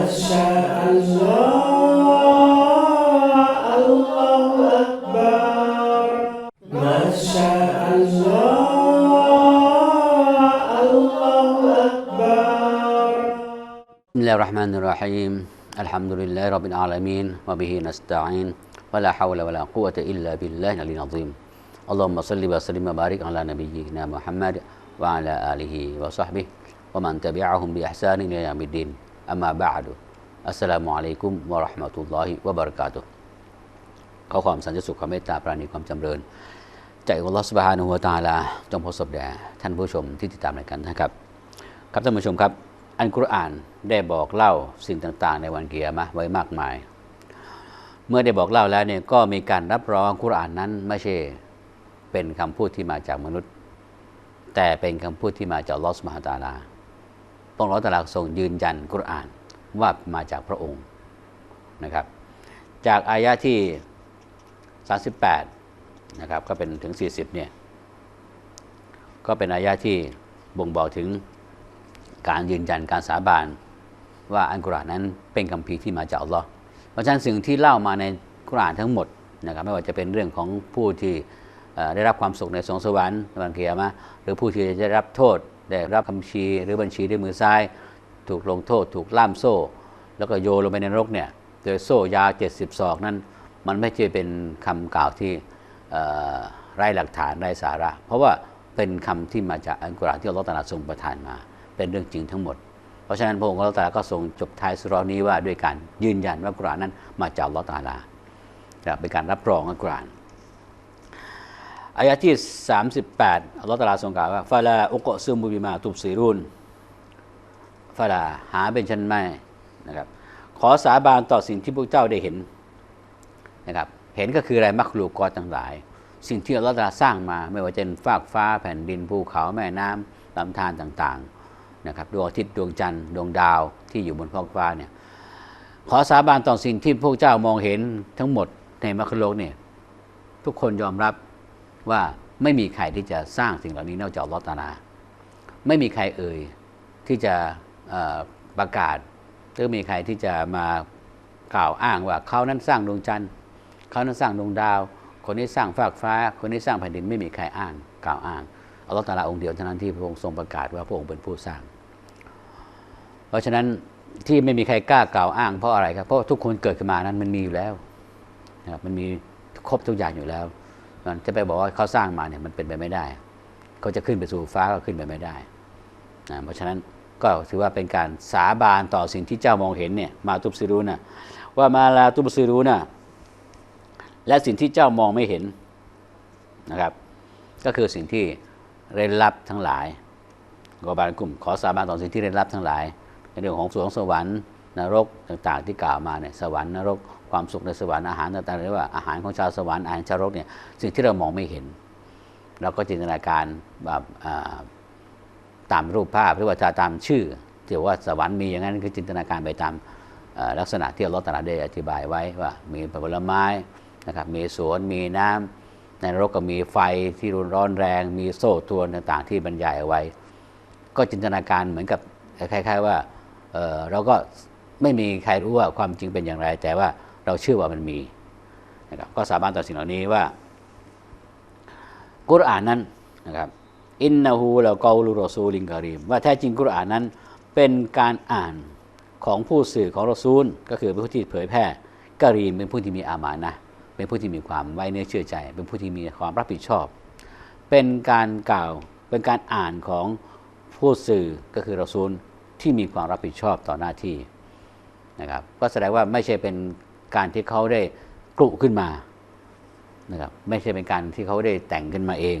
بسم الله الرحمن الرحيم الحمد لله رب العالمين وبه نستعين ولا حول ولا قوة إلا بالله العلي العظيم. اللهم صل وسلم وبارك على نبينا محمد وعلى آله وصحبه ومن تبعهم بإحسان إلى يوم الدين. อามมาบาดุอัสลามุอะลัยกุมวะราะห์มะตุลลอฮิวะบะริกาตุขอความสันติสุขความเมตตาปราณีความจำเริญใจของลอสบาฮานุฮวตาลาจงพบสบแด่ท่านผู้ชมที่ติดตามรายการนะครับ ครับท่านผู้ชมครับ อันกุรอานได้บอกเล่าสิ่งต่าง ๆ ในวันเกียร์มาไว้มากมาย เมื่อได้บอกเล่าแล้วเนี่ยก็มีการรับรองกุรอานนั้นไม่ใช่เป็นคำพูดที่มาจากมนุษย์ แต่เป็นคำพูดที่มาจากลอสมาฮาตาลา องค์อัลลอฮฺตะอาลาทรงยืนยันกุรอานว่ามาจากพระองค์นะครับ จากอายะที่ 38นะครับก็เป็นถึง 40เนี่ยก็เป็นอายะที่บ่งบอกถึงการยืนยันการสาบานว่าอันกุรอานนั้นเป็นคำพีที่มาจากอัลลอฮ์เพราะฉะนั้นสิ่งที่เล่ามาในกุรอานทั้งหมดนะครับไม่ว่าจะเป็นเรื่องของผู้ที่ได้รับความสุขในสงสวรรค์ในวันเกียรมะห์หรือผู้ที่จะได้รับโทษ ได้รับคำชีหรือบัญชีด้วยมือซ้าย ถูกลงโทษ ถูกล่ามโซ่ แล้วก็โยนลงไปในนรกเนี่ยโดยโซ่ยาว70ศอกนั้น มันไม่ใช่เป็นคำกล่าวที่ไร้หลักฐานไร้สาระ เพราะว่าเป็นคำที่มาจากอัลกุรอานที่อัลลอฮฺตะอาลาทรงประทานมา เป็นเรื่องจริงทั้งหมด เพราะฉะนั้นพระองค์อัลลอฮฺตะอาลาก็ทรงจบท้ายสุรานี้ว่าด้วยการยืนยันว่าอัลกุรอานนั้นมาจากอัลลอฮฺตาลานะครับเป็นการรับรองอัลกุรอาน อายะที่ 38อัลลอฮฺตะอาลาทรงกล่าวว่าฟาลาอุกอซุมุบิมาตุบซีรุนฟาลาหาเป็นชันไม่นะครับ ขอสาบานต่อสิ่งที่พวกเจ้าได้เห็นนะครับ เห็นก็คืออะไรมักลูกกอต่างหลาย สิ่งที่อัลลอฮฺตาลาสร้างมา ไม่ว่าจะเป็นฟากฟ้าแผ่นดินภูเขาแม่น้ำลำธารต่างๆนะครับดวงอาทิตย์ดวงจันทร์ดวงดาวที่อยู่บนท้องฟ้าเนี่ยขอสาบานต่อสิ่งที่พวกเจ้ามองเห็นทั้งหมดในมรรคโลกเนี่ยทุกคนยอมรับ ว่าไม่มีใครที่จะสร้างสิ่งเหล่านี้นอกจากอัลอตะอาไม่มีใครเอ่ยที่จะประกาศหรือมีใครที่จะมากล่าวอ้างว่าเขานั้นสร้างดวงจันทร์เขานั้นสร้างดวงดาว คนนี้สร้างฟากฟ้า คนนี้สร้างแผ่นดินไม่มีใครอ้างกล่าวอ้างอัลลอฮฺตาลาองค์เดียวเท่านั้นที่พระองค์ทรงประกาศว่าพระองค์เป็นผู้สร้าง เพราะฉะนั้นที่ไม่มีใครกล้ากล่าวอ้างเพราะอะไรครับเพราะทุกคนเกิดขึ้นมานั้นมันมีอยู่แล้วนะครับมันมีครบทุกอย่างอยู่แล้ว มันจะไปบอกว่าเขาสร้างมาเนี่ยมันเป็นไปไม่ได้ เขาจะขึ้นไปสู่ฟ้าก็ขึ้นไปไม่ได้นะเพราะฉะนั้นก็ถือว่าเป็นการสาบานต่อสิ่งที่เจ้ามองเห็นเนี่ยมาตุบซิรูนะว่ามาลาตุบซิรูนะและสิ่งที่เจ้ามองไม่เห็นนะครับ ก็คือสิ่งที่เร้นลับทั้งหลายกบาลกลุ่มขอสาบานต่อสิ่งที่เร้นลับทั้งหลายในเรื่องของสวงสวรรค์ นรกต่างๆที่กล่าวมาเนี่ยสวรรค์นรกความสุขในสวรรค์อาหารต่างๆหรือว่าอาหารของชาวสวรรค์อาหารชาวนรกเนี่ยสิ่งที่เรามองไม่เห็น เราก็จินตนาการแบบตามรูปภาพหรือว่าตามชื่อที่ว่าสวรรค์มีอย่างนั้นคือจินตนาการไปตามลักษณะที่อัลลอฮฺตรัสได้อธิบายไว้ว่ามีผลไม้นะครับมีสวนมีน้ำในนรกก็มีไฟที่รุนร้อนแรง มีโซ่ตรวนต่างๆ ที่บรรยายเอาไว้ ก็จินตนาการเหมือนกับคล้าย ๆ ว่าเเราก็ ไม่มีใครรู้ว่าความจริงเป็นอย่างไร แต่ว่าเราเชื่อว่ามันมีนะครับก็สาบานต่อสิ่งเหล่านี้ว่า กุรอานนั้นนะครับอินนาฮูละกอลูรอซูลิงการีมว่าแท้จริงกุรอานนั้นเป็นการอ่านของผู้สื่อของรอซูล ก็คือเป็นผู้ที่เผยแพร่การีมเป็นผู้ที่มีอามานะเป็นผู้ที่มีความไว้เนื้อเชื่อใจ เป็นผู้ที่มีความรับผิดชอบ เป็นการกล่าวเป็นการอ่านของผู้สื่อก็คือรอซูลที่มีความรับผิดชอบต่อหน้าที่ นะครับก็แสดงว่าไม่ใช่เป็นการที่เขาได้กลุขึ้นมานะครับไม่ใช่เป็นการที่เขาได้แต่งขึ้นมาเอง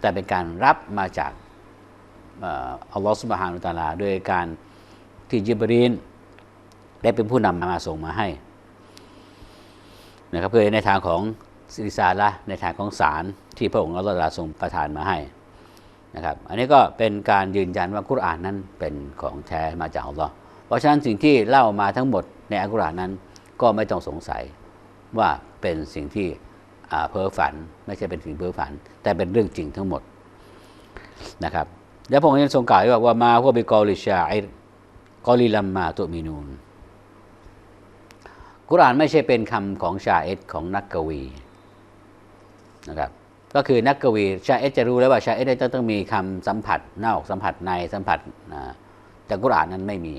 แต่เป็นการรับมาจากอัลลอฮฺสุบฮานุตาลาโดยการที่ยิบรีนได้เป็นผู้นำมาส่งมาให้นะครับเพื่อในทางของสิริซาละในทางของสารที่พระองค์อัลลอฮฺทรงประทานมาให้นะครับ อันนี้ก็เป็นการยืนยันว่ากุรอานนั้นเป็นของแท้มาจากอัลลอฮ์ เพราะฉะนั้นสิ่งที่เล่ามาทั้งหมดในอัลกุรอานนั้น ก็ไม่ต้องสงสัยว่าเป็นสิ่งที่เพ้อฝัน ไม่ใช่เป็นสิ่งเพ้อฝัน แต่เป็นเรื่องจริงทั้งหมดนะครับแล้วพระองค์ยังทรงกล่าวว่าว่ามาพวกบิกอลิชาอิกอลิลัมมาตุมินูนกุรานไม่ใช่เป็นคำของชาเอตของนักกวีนะครับก็คือนักกวีชาเอตจะรู้แล้วว่าชาเอตจะต้องมีคำสัมผัสนอกสัมผัสในสัมผัสอ่าแต่กุรานนั้นไม่มี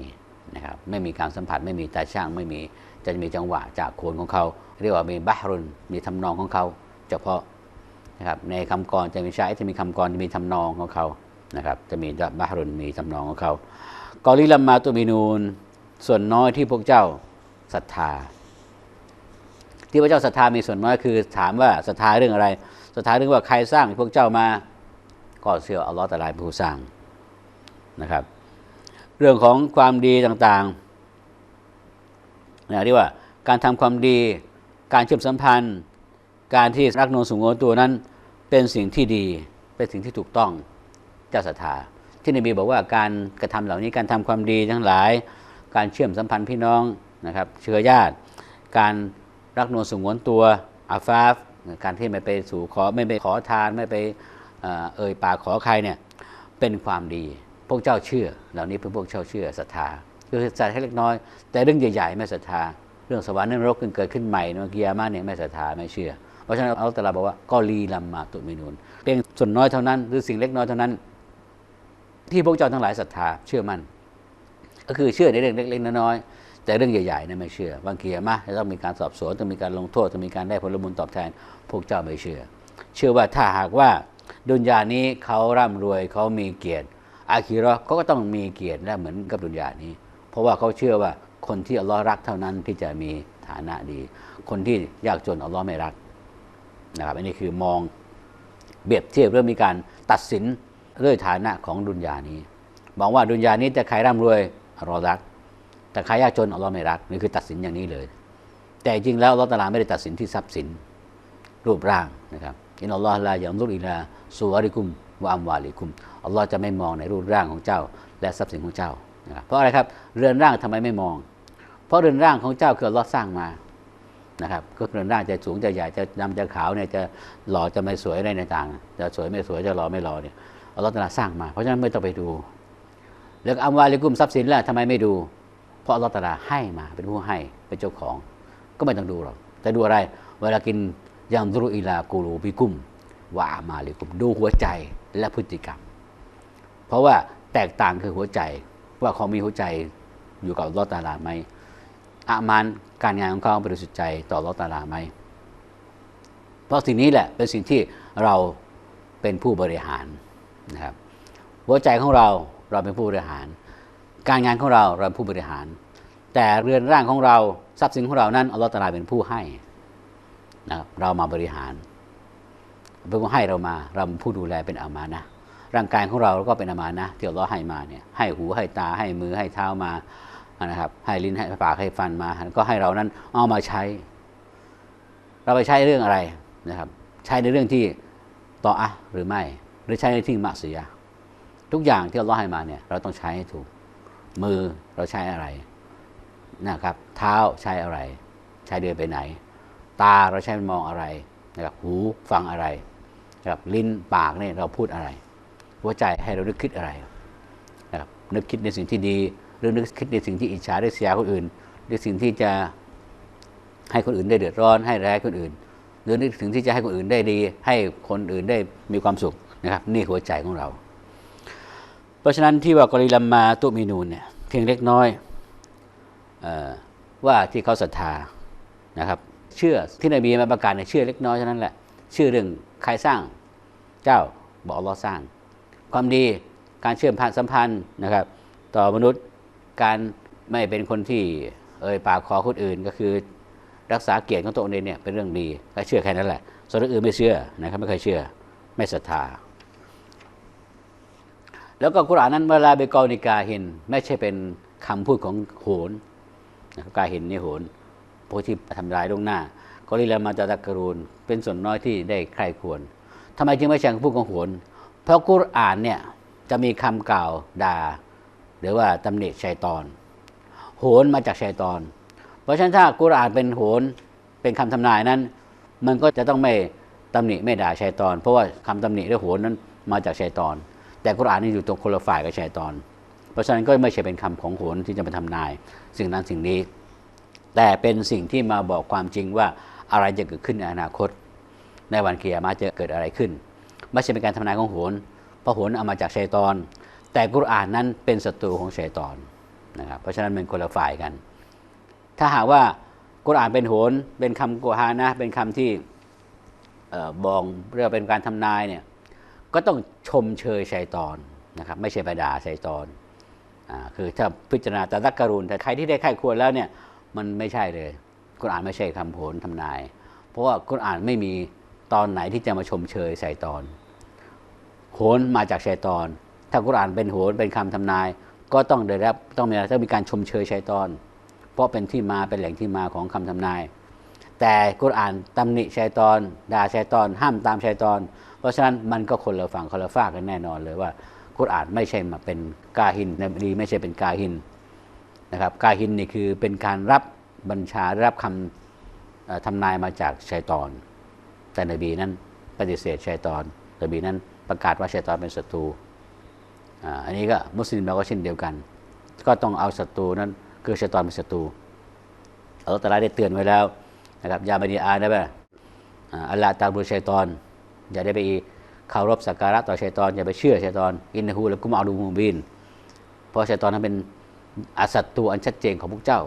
นะครับไม่มีการสัมผัสไม่มีตาช่างไม่มีจะมีจังหวะจากโคนของเขา เรียกว่ามีบาฮรุนมีทำนองของเขา เฉพาะนะครับในคำกรจะมีใชาเอตจะมีคำกรจะมีทำนองของเขานะครับจะมีบาฮรุนมีทำนองของเขากอลิลัมมาตุมินูนส่วนน้อยที่พวกเจ้าศรัทธา ที่พระเจ้าศรัทธามีส่วนน้อยคือ ถามว่าศรัทธาเรื่องอะไรศรัทธาเรื่องว่าใครสร้างพวกเจ้ามาก็เชื่ออัลลอฮฺตะลาเป็นผู้สร้างนะครับ เรื่องของความดีต่างๆนะที่ว่าการทำความดี การเชื่อมสัมพันธ์ การที่รักโนนสูงโงตัวนั้น เป็นสิ่งที่ดีเป็นสิ่งที่ถูกต้องเจ้าศรัทธาที่นบีบอกว่าการกระทำเหล่านี้การทำความดีทั้งหลาย การเชื่อมสัมพันธ์พี่น้องนะครับเชื้อญาติ การรักนวลสงวนตัวอาฟาฟการที่ไม่ไปสู่ขอไม่ไปขอทานไม่ไปเอ่ยปากขอใครเนี่ยเป็นความดี พวกเจ้าเชื่อ เหล่านี้เป็นพวกเจ้าเชื่อศรัทธาคือศรัทธาแค่เล็กน้อย แต่เรื่องใหญ่ๆไม่ศรัทธา เรื่องสวรรค์เรื่องนรกเกิดขึ้นใหม่เมื่อกี้มาเนี่ยไม่ศรัทธาไม่เชื่อ เพราะฉะนั้นอัลลอตรัสบอกว่าก็ลีลัมมาตุมินุนเป็นส่วนน้อยเท่านั้น หรือสิ่งเล็กน้อยเท่านั้น ที่พวกเจ้าทั้งหลายศรัทธาเชื่อมั่น ก็คือเชื่อในเรื่องเล็กๆน้อยๆแต่เรื่องใหญ่ๆนั้นไม่เชื่อบางทีอะมาจะต้องมีการสอบสวนต้องมีการลงโทษต้องมีการได้ผลบุญตอบแทน พวกเจ้าไม่เชื่อ เชื่อว่าถ้าหากว่าดุนยานี้เขาร่ำรวยเขามีเกียรติ อาคีราะห์เขาก็ต้องมีเกียรติและเหมือนกับดุนยานี้ เพราะว่าเขาเชื่อว่าคนที่อัลลอฮ์รักเท่านั้นที่จะมีฐานะดี คนที่ยากจนอัลลอฮ์ไม่รักนะครับอันนี้คือมองเปรียบเทียบเรื่องมีการตัดสินด้วยฐานะของดุนยานี้บอกว่าดุนยานี้แต่ใครร่ำรวยอัลลอฮ์รัก แต่ใครยากจนอัลลอฮ์ไม่รักนี่คือตัดสินอย่างนี้เลย แต่จริงแล้วอัลลอฮ์ตาลาไม่ได้ตัดสินที่ทรัพย์สินรูปร่างนะครับอินอัลลอฮ์ลายัมรุอิลาสุวาริกุม วะอัมวาลิกุมอัลลอฮ์จะไม่มองในรูปร่างของเจ้า และทรัพย์สินของเจ้านะเพราะอะไรครับเรือนร่างทำไมไม่มอง เพราะเรือนร่างของเจ้าคืออัลลอฮ์สร้างมานะครับก็เรือนร่างจะสูงจะใหญ่จะดำจะขาวเนี่ยจะหล่อจะไม่สวยอะไรต่างๆจะสวยไม่สวยจะหล่อไม่หล่อเนี่ยอัลลอฮ์ตาลาสร้างมา เพราะฉะนั้นไม่ต้องไปดูแล้วอัมวาลิกุมทรัพย์สินล่ะทำไมไม่ดู เพราะอัลลอฮฺตาลาให้มาเป็นผู้ให้เป็นเจ้าของ ก็ไม่ต้องดูหรอกแต่ดูอะไร เวลากินยังดุรุอิลากูรูบิกุม วะอามาลิกุมดูหัวใจและพฤติกรรม เพราะว่าแตกต่างคือหัวใจว่าเขามีหัวใจอยู่กับลลอฮฺตาลาไหมอามานการงานของเขาบริสุทธิ์ใจต่อลลอฮฺตาลาไหมเพราะสิ่งนี้แหละเป็นสิ่งที่เราเป็นผู้บริหารนะครับหัวใจของเราเราเป็นผู้บริหาร การงานของเราเราเป็นผู้บริหาร แต่เรือนร่างของเราทรัพย์สินของเรานั้นอัลลอฮฺตาลาเป็นผู้ให้นะครับเรามาบริหาร เป็นผู้ให้เรามาเราผู้ดูแลเป็นอามานะร่างกายของเราก็เป็นอามานะที่อัลลอให้มาเนี่ยให้หูให้ตาให้มือให้เท้ามานะครับ ให้ลิ้นให้ปากให้ฟันมา ก็ให้เรานั้นเอามาใช้ เราไปใช้เรื่องอะไรนะครับ ใช้ในเรื่องที่ต่ออะหรือไม่ หรือใช้ในที่มะเสียทุกอย่างที่อัลลอให้มาเนี่ยเราต้องใช้ให้ถูก มือเราใช้อะไรนะครับ เท้าใช้อะไร ใช้เดินไปไหน ตาเราใช้มองอะไรนะครับหูฟังอะไร นะครับลิ้นปากเนี่ยเราพูดอะไร หัวใจให้เรานึกคิดอะไรนะครับนึกคิดในสิ่งที่ดีหรือนึกคิดในสิ่งที่อิจฉาได้เสียคนอื่นในสิ่งที่จะให้คนอื่นได้เดือดร้อน ให้ร้ายคนอื่น หรือนึกถึงที่จะให้คนอื่นได้ดี ให้คนอื่นได้มีความสุขนะครับ นี่หัวใจของเรา เพราะฉะนั้นที่ว่ากอริลัมมาตุมินูนเนี่ยเพียงเล็กน้อยอว่าที่เขาศรัทธานะครับ เชื่อที่นบีมาประกาศเนี่ยเชื่อเล็กน้อยเท่านั้นแหละเชื่อเรื่อง ใครสร้าง เจ้าบอกอัลลอฮ์สร้าง ความดีการเชื่อมผ่านสัมพันธ์นะครับ ต่อมนุษย์การไม่เป็นคนที่เอ่ยปากขอคนอื่นก็คือรักษาเกียรติของตัวเองเนี่ยเป็นเรื่องดีก็เชื่อแค่นั้นแหละ ส่วนเรื่องอื่นไม่เชื่อนะครับไม่เคยเชื่อไม่ศรัทธา แล้วก็กุรอานนั้นเวลาไปกอนิกาเห็น ไม่ใช่เป็นคำพูดของโหนนะกาเห็นนี่โหนผู้ที่ทำร้ายลวงหน้า ก็ลิลามาตะตักรูนเป็นส่วนน้อยที่ได้ใครควรทำไมจึงไม่ใช่คำพูดของโหนเพราะกุรอานเนี่ยจะมีคำกล่าวด่า หรือว่าตำหนิชัยตอน โหนมาจากชัยตอน เพราะฉะนั้นถ้ากุรอานเป็นโหนเป็นคำทำนายนั้น มันก็จะต้องไม่ตำหนิไม่ด่าชัยตอน เพราะว่าคำตำหนิหรือโหนนั้นมาจากชัยตอน แต่กุรอานนี่อยู่ตรงคนละฝ่ายกับชัยตอน เพราะฉะนั้นก็ไม่ใช่เป็นคำของโหนที่จะมาทำนาย สิ่งนั้นสิ่งนี้ แต่เป็นสิ่งที่มาบอกความจริงว่า อะไรจะเกิดขึ้นในอนาคต ในวันเกียรมาจะเกิดอะไรขึ้น ไม่ใช่เป็นการทำนายของโหนเพราะโหนเอามาจากชัยตอน แต่กุรอานนั้นเป็นศัตรูของชัยตอนนะครับเพราะฉะนั้นเป็นคนละฝ่ายกัน ถ้าหากว่ากุรอานเป็นโหนเป็นคำกุรอานะเป็นคำที่เอ่อบอกเรื่องเป็นการทำนายเนี่ยก็ต้องชมเชยชัยตอนนะครับไม่ใช่ไปด่าชัยตอนอ่าคือถ้าพิจารณาตาตักกรุณแต่ใครที่ได้ใครควรแล้วเนี่ยมันไม่ใช่เลย กุรอานไม่ใช่คำโหนทำนาย เพราะว่ากุรอานไม่มีตอนไหนที่จะมาชมเชยชัยตอน โหนมาจากชัยตอน ถ้ากุรอานเป็นโหนเป็นคำทำนาย ก็ต้องได้รับต้องมีต้องมีการชมเชยชัยตอน เพราะเป็นที่มาเป็นแหล่งที่มาของคำทำนาย แต่กุรอานตำหนิชัยตอนด่าชัยตอน ห้ามตามชัยตอน เพราะฉะนั้นมันก็คนละฝั่งคนละฝากกันแน่นอนเลยว่ากุรอานไม่ใช่มาเป็นกาหินนบีไม่ใช่เป็นกาหินนะครับกาหินนี่คือเป็นการรับ บัญชารับคำทำนายมาจากชัยตอน แต่นบีนั้นปฏิเสธชัยตอนนบีนั้นประกาศว่าชัยตอนเป็นศัตรูอันนี้ก็มุสลิมเราก็เช่นเดียวกัน ก็ต้องเอาศัตรูนั้นคือชัยตอนเป็นศัตรูอัลลอฮฺตะลาได้เตือนไว้แล้วนะครับยาบันีอานะบะอ่าอัลลอฮฺตาบูชัยตอน อย่าได้ไปเคารพสักการะต่อชัยตอน อย่าไปเชื่อชัยตอน อินนะฮูและกุมอาดูมูบินเพราะชัยตอนนั้นเป็นอาศัตรูอันชัดเจนของพวกเจ้า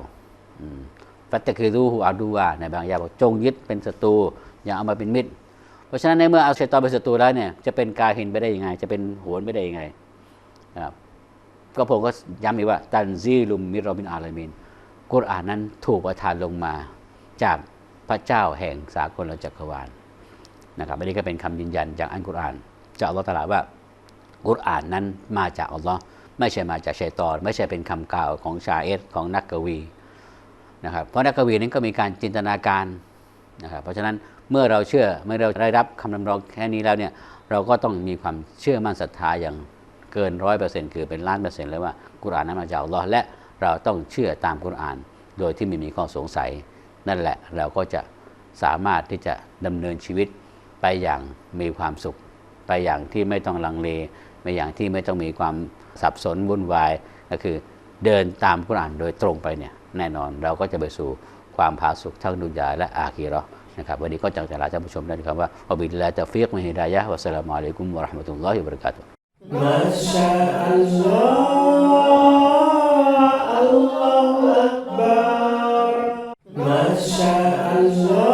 ฟัตตะคือรูฮูอาดูวาในบางอย่างบอกจงยึดเป็นศัตรูอย่าเอามาเป็นมิตร เพราะฉะนั้นในเมื่อเอาชัยตอนเป็นศัตรูแล้วเนี่ยจะเป็นกาหินไปได้ยังไง จะเป็นโหนไปได้ยังไงนะครับก็ผมก็ย้ำอีกว่าตันซีลุมมิรอบินอาลามินกุรอานนั้นถูกประทานลงมาจากพระเจ้าแห่งสากลจักรวาลนะครับอันนี้ก็เป็นคำยืนยันจากอันกุรอานจากอัลลอฮฺตรัสว่ากุรอานนั้นมาจากอัลลอฮ์ไม่ใช่มาจากชัยตอน ไม่ใช่เป็นคำกล่าวของชาเอสของนักกวี นะครับเพราะนักกวีนั้นก็มีการจินตนาการนะครับเพราะฉะนั้นเมื่อเราเชื่อเมื่อเราได้รับคำนำรองแค่นี้แล้วเนี่ยเราก็ต้องมีความเชื่อมั่นศรัทธาอย่างเกินร้อยเปอร์เซ็นต์คือเป็นล้านเปอร์เซ็นต์เลยว่ากุรอานนั้นมาจากอัลลอฮ์และเราต้องเชื่อตามกุรอาน โดยที่ไม่มีข้อสงสัย นั่นแหละเราก็จะสามารถที่จะดำเนินชีวิตไปอย่างมีความสุข ไปอย่างที่ไม่ต้องลังเลไปอย่างที่ไม่ต้องมีความสับสนวุ่นวายก็คือเดินตามกุรอานโดยตรงไปเนี่ย แน่นอนเราก็จะไปสู่ความผาสุกทั้งดุนยาและอาคีรอนะครับวันนี้ก็จังจะลาท่านผู้ชมด้วยคำว่าอับิลลาจตฟิกมิฮิดายะวัสสลามุอะลัยกุมวะราะห์มะตุลลอฮิวะบะเราะกาตุฮ์มาชาอัลลอฮ์อัลลอฮ์อักบาร์